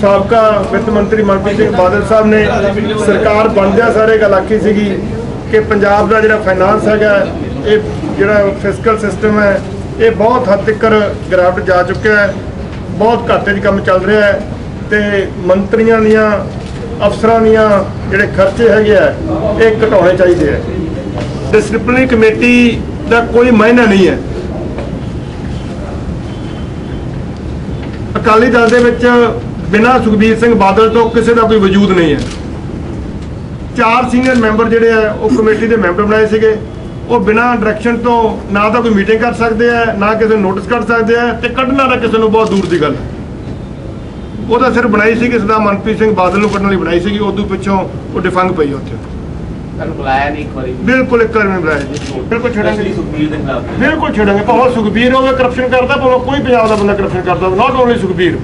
ਸਾਬਕਾ ਵਿੱਤ ਮੰਤਰੀ ਮਨਪ੍ਰੀਤ ਸਿੰਘ ਬਾਦਲ ਸਾਹਿਬ ਨੇ ਸਰਕਾਰ ਬਣਦਿਆਂ ਸਾਰੇ ਗੱਲ ਆਖੀ ਸੀਗੀ ਕਿ ਪੰਜਾਬ ਦਾ ਜਿਹੜਾ ਫਾਈਨਾਂਸ ਹੈਗਾ, ਇਹ ਜਿਹੜਾ ਫਿਸਕਲ ਸਿਸਟਮ ਹੈ, ਇਹ ਬਹੁਤ ਹੱਦ ਤੱਕ ਗਰਾਫਟ ਜਾ ਚੁੱਕਿਆ ਹੈ, ਬਹੁਤ ਘਾਟੇ 'ਚ ਕੰਮ ਚੱਲ ਰਿਹਾ ਹੈ ਤੇ ਮੰਤਰੀਆਂ ਦੀਆਂ ਅਫਸਰਾਂ ਦੀਆਂ ਜਿਹੜੇ ਖਰਚੇ ਹੈਗੇ ਆ, ਇਹ ਘਟਾਉਣੇ ਚਾਹੀਦੇ ਆ। ਡਿਸਪਲਿਨਰੀ ਕਮੇਟੀ ਦਾ ਕੋਈ ਮਾਇਨਾ ਨਹੀਂ ਹੈ। ਅਕਾਲੀ ਦਲ ਦੇ ਵਿੱਚ ਬਿਨਾਂ ਸੁਖਬੀਰ ਸਿੰਘ ਬਾਦਲ ਤੋਂ ਕਿਸੇ ਦਾ ਕੋਈ ਵਜੂਦ ਨਹੀਂ ਹੈ। ਚਾਰ ਸੀਨੀਅਰ ਮੈਂਬਰ ਜਿਹੜੇ ਆ, ਉਹ ਕਮੇਟੀ ਦੇ ਮੈਂਬਰ ਬਣਾਏ ਸੀਗੇ। ਉਹ ਬਿਨਾਂ ਡਾਇਰੈਕਸ਼ਨ ਤੋਂ ਨਾ ਤਾਂ ਕੋਈ ਮੀਟਿੰਗ ਕਰ ਸਕਦੇ ਆ, ਨਾ ਕਿਸੇ ਨੂੰ ਨੋਟਿਸ ਕਰ ਸਕਦੇ ਆ, ਤੇ ਕੱਢਣਾ ਤਾਂ ਕਿਸੇ ਨੂੰ ਬਹੁਤ ਦੂਰ ਦੀ ਗੱਲ ਹੈ। ਉਹ ਤਾਂ ਸਿਰਫ ਬਣਾਈ ਸੀ ਕਿ ਸਦਾ ਮਨਪ੍ਰੀਤ ਸਿੰਘ ਬਾਦਲ ਨੂੰ ਕੱਢਣ ਲਈ ਬਣਾਈ ਸੀਗੀ ਉਦੋਂ ਪਿੱਛੋਂ ਉਹ ਡਿਫੰਗ ਪਈ ਉੱਥੇ। ਤੁਹਾਨੂੰ ਬੁਲਾਇਆ ਨਹੀਂ ਇੱਕ ਵਾਰੀ? ਬਿਲਕੁਲ ਇੱਕ ਵਾਰ ਮੈਂ ਬਣਾਇਆ ਜੀ। ਬਿਲਕੁਲ ਛੱਡਾਂਗੇ। ਸੁਖਬੀਰ ਦੇ ਖਿਲਾਫ ਬਿਲਕੁਲ ਛੱਡਾਂਗੇ। ਭਾਵੇਂ ਸੁਖਬੀਰ ਹੋਵੇ ਕਰਪਸ਼ਨ ਕਰਦਾ ਭਾਵੇਂ ਕੋਈ ਪੰਜਾਬ ਦਾ ਬੰਦਾ ਕਰਪਸ਼ਨ ਕਰਦਾ not only Sukhbir.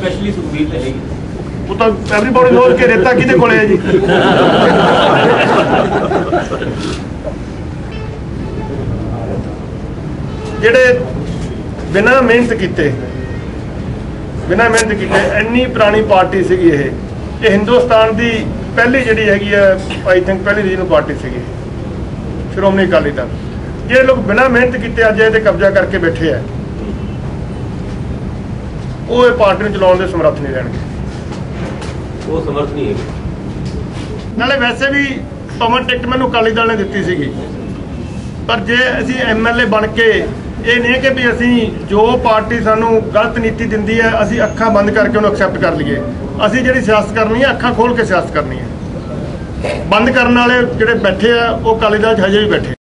Specially Sukhbir ਤੇ ਹੈਗੀ। ਉਹ ਤਾਂ ਐਵਰੀਬਾਡੀ ਨੋਜ਼ ਕਿ ਰੇਤਾ ਕਿਹਦੇ ਕੋਲੇ ਹੈ ਜੀ। ਜਿਹੜੇ ਬਿਨਾਂ ਮਿਹਨਤ ਕੀਤੇ ਬਿਨਾਂ ਮਿਹਨਤ ਕੀਤੇ ਇੰਨੀ ਪੁਰਾਣੀ ਪਾਰਟੀ ਸੀਗੀ ਇਹ ਇਹ ਹਿੰਦੁਸਤਾਨ ਦੀ ਪਹਿਲੀ ਜਿਹੜੀ ਹੈਗੀ ਹੈ ਆਈ ਥਿੰਕ ਪਹਿਲੀ ਰੀਜਨਲ ਪਾਰਟੀ ਸੀਗੀ ਸ਼੍ਰੋਮਣੀ ਅਕਾਲੀ ਦਲ। ਜਿਹੜੇ ਲੋਕ ਬਿਨਾਂ ਮਿਹਨਤ ਕੀਤੇ ਅੱਜ ਇਹਦੇ ਕਬਜ਼ਾ ਕਰਕੇ ਬੈਠੇ ਆ ਉਹ ਇਹ ਪਾਰਟੀ ਨੂੰ ਚਲਾਉਣ ਦੇ ਸਮਰੱਥ ਨਹੀਂ ਰਹਿਣਗੇ। ਉਹ ਸਮਰਥ ਨਹੀਂ ਹੈਗੇ। ਨਾਲੇ ਵੈਸੇ ਵੀ ਪਵਨ ਟਿਕਟ ਮੈਨੂੰ ਅਕਾਲੀ ਦਲ ਨੇ ਦਿੱਤੀ ਸੀਗੀ। ਪਰ ਜੇ ਅਸੀਂ ਐਮਐਲਏ ਬਣ ਕੇ ਇਹ ਨਹੀਂ ਕਿ ਵੀ ਅਸੀਂ ਜੋ ਪਾਰਟੀ ਸਾਨੂੰ ਗਲਤ ਨੀਤੀ ਦਿੰਦੀ ਹੈ, ਅਸੀਂ ਅੱਖਾਂ ਬੰਦ ਕਰਕੇ ਉਹਨੂੰ ਐਕਸੈਪਟ ਕਰ ਲਈਏ। ਅਸੀਂ ਜਿਹੜੀ ਸਿਆਸਤ ਕਰਨੀ ਹੈ, ਅੱਖਾਂ ਖੋਲ ਕੇ ਸਿਆਸਤ ਕਰਨੀ ਹੈ। ਬੰਦ ਕਰਨ ਵਾਲੇ ਜਿਹੜੇ ਬੈਠੇ ਆ, ਉਹ ਅਕਾਲੀ ਦਲ 'ਚ ਹਜੇ ਵੀ ਬੈਠੇ